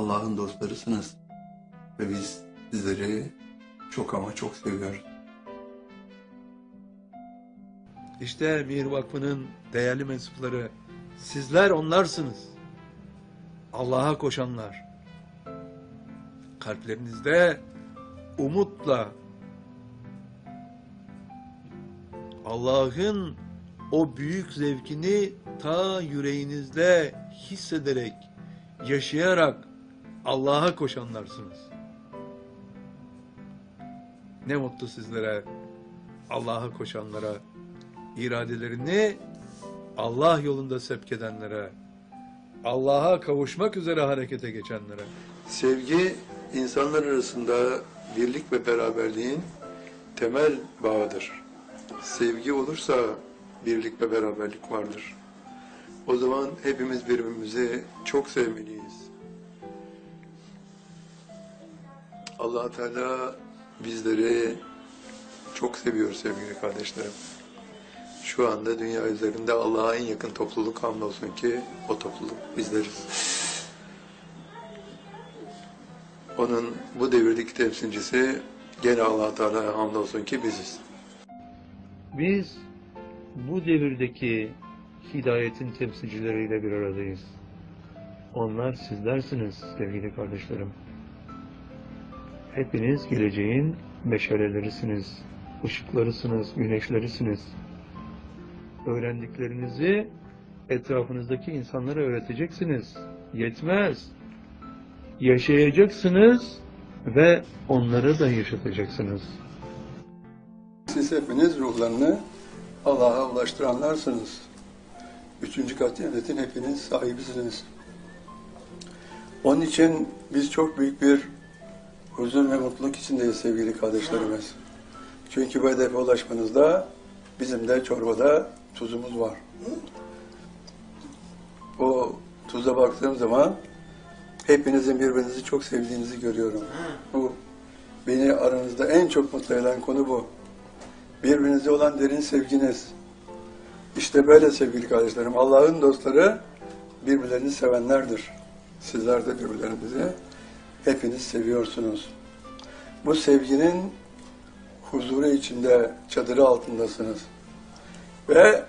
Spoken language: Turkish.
Allah'ın dostlarısınız. Ve biz sizleri çok ama çok seviyoruz. İşte Mihir Vakfı'nın değerli mensupları, sizler onlarsınız. Allah'a koşanlar. Kalplerinizde umutla Allah'ın o büyük zevkini ta yüreğinizde hissederek, yaşayarak Allah'a koşanlarsınız. Ne mutlu sizlere, Allah'a koşanlara, iradelerini Allah yolunda sevk edenlere, Allah'a kavuşmak üzere harekete geçenlere. Sevgi insanlar arasında birlik ve beraberliğin temel bağıdır. Sevgi olursa birlik ve beraberlik vardır. O zaman hepimiz birbirimizi çok sevmeliyiz. Allah Teala bizleri çok seviyor sevgili kardeşlerim. Şu anda dünya üzerinde Allah'a en yakın topluluk hamdolsun ki o topluluk bizleriz. Onun bu devirdeki temsilcisi gene allah Teala'ya hamdolsun ki biziz. Biz bu devirdeki hidayetin temsilcileriyle bir aradayız. Onlar sizlersiniz sevgili kardeşlerim. Hepiniz geleceğin meşalelerisiniz, ışıklarısınız, güneşlerisiniz. Öğrendiklerinizi etrafınızdaki insanlara öğreteceksiniz. Yetmez. Yaşayacaksınız ve onları da yaşatacaksınız. Siz hepiniz ruhlarını Allah'a ulaştıranlarsınız. Üçüncü kat cennetin hepiniz sahibisiniz. Onun için biz çok büyük bir huzur ve mutluluk içindeyiz sevgili kardeşlerimiz. Çünkü bu hedefe ulaşmanızda bizim de çorbada tuzumuz var. O tuza baktığım zaman hepinizin birbirinizi çok sevdiğinizi görüyorum. Bu beni aranızda en çok mutlu eden konu bu. Birbirinize olan derin sevginiz. İşte böyle sevgili kardeşlerim. Allah'ın dostları birbirlerini sevenlerdir. Sizler de birbirlerinizi hepiniz seviyorsunuz. Bu sevginin huzuru içinde çadırı altındasınız. Ve